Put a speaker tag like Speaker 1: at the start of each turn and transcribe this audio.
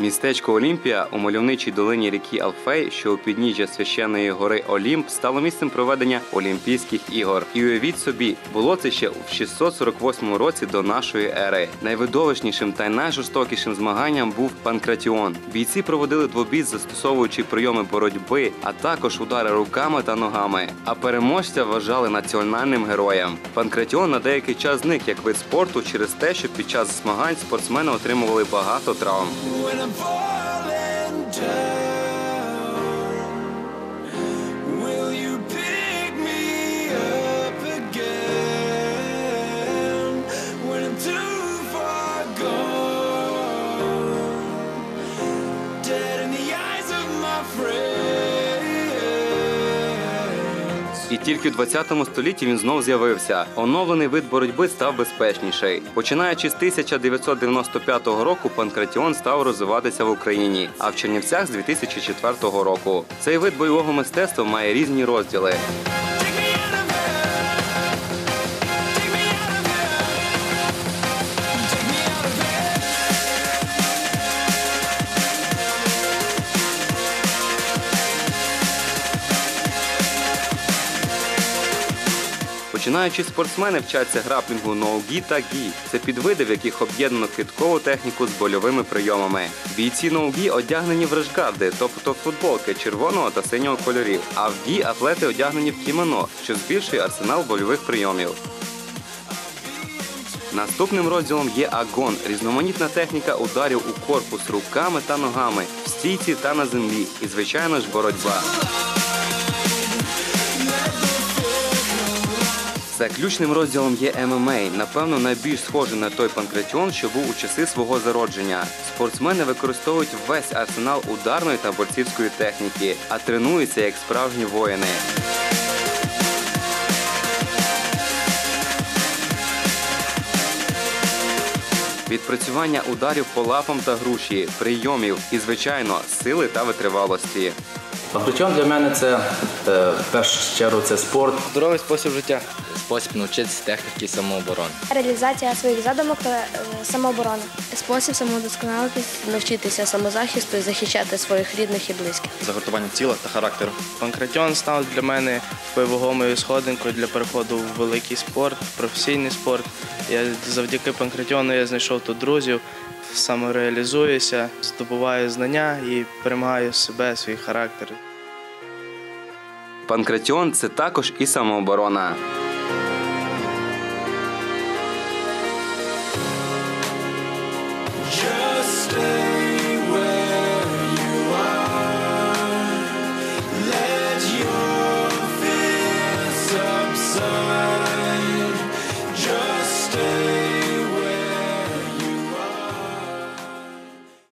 Speaker 1: Містечко Олімпія у мальовничій долині ріки Алфей, що у підніжжя священної гори Олімп, стало місцем проведення Олімпійських ігор. І уявіть собі, було це ще в 648 році до нашої ери. Найвидовищнішим та найжорстокішим змаганням був панкратіон. Бійці проводили двобій, застосовуючи прийоми боротьби, а також удари руками та ногами. А переможця вважали національним героєм. Панкратіон на деякий час зник як вид спорту через те, що під час змагань спортсмени отримували багато травм.
Speaker 2: I'm falling down.
Speaker 1: І тільки в 20 столітті він знов з'явився. Оновлений вид боротьби став безпечніший. Починаючи з 1995 року, панкратіон став розвиватися в Україні, а в Чернівцях з 2004 року. Цей вид бойового мистецтва має різні розділи. Починаючи спортсмени вчаться граплінгу ноугі та гі. Це підвиди, в яких об'єднано киткову техніку з больовими прийомами. Бійці ноугі одягнені в решгарди, тобто футболки червоного та синього кольорів. А в гі атлети одягнені в кімоно, що збільшує арсенал больових прийомів. Наступним розділом є агон різноманітна техніка ударів у корпус руками та ногами, в стійці та на землі. І, звичайно ж, боротьба. Заключним розділом є ММА, напевно, найбільш схожий на той панкратіон, що був у часи свого зародження. Спортсмени використовують весь арсенал ударної та борцівської техніки, а тренуються як справжні воїни. Відпрацювання ударів по лапам та груші, прийомів і, звичайно, сили та витривалості.
Speaker 3: Панкратіон для мене це е, в першу чергу це спорт.
Speaker 4: Здоровий спосіб життя.
Speaker 5: спосіб навчитися техніки самооборони.
Speaker 6: Реалізація своїх задумок та е, самооборони.
Speaker 7: Спосіб самодосконалитись, навчитися самозахисту і захищати своїх рідних і близьких.
Speaker 8: загартування тіла та характеру.
Speaker 4: Панкратіон став для мене вагомою сходинкою для переходу в великий спорт, професійний спорт. Я завдяки панкратіону я знайшов тут друзів, самореалізуюся, здобуваю знання і перемагаю себе, свій характер.
Speaker 1: Панкратіон це також і самооборона.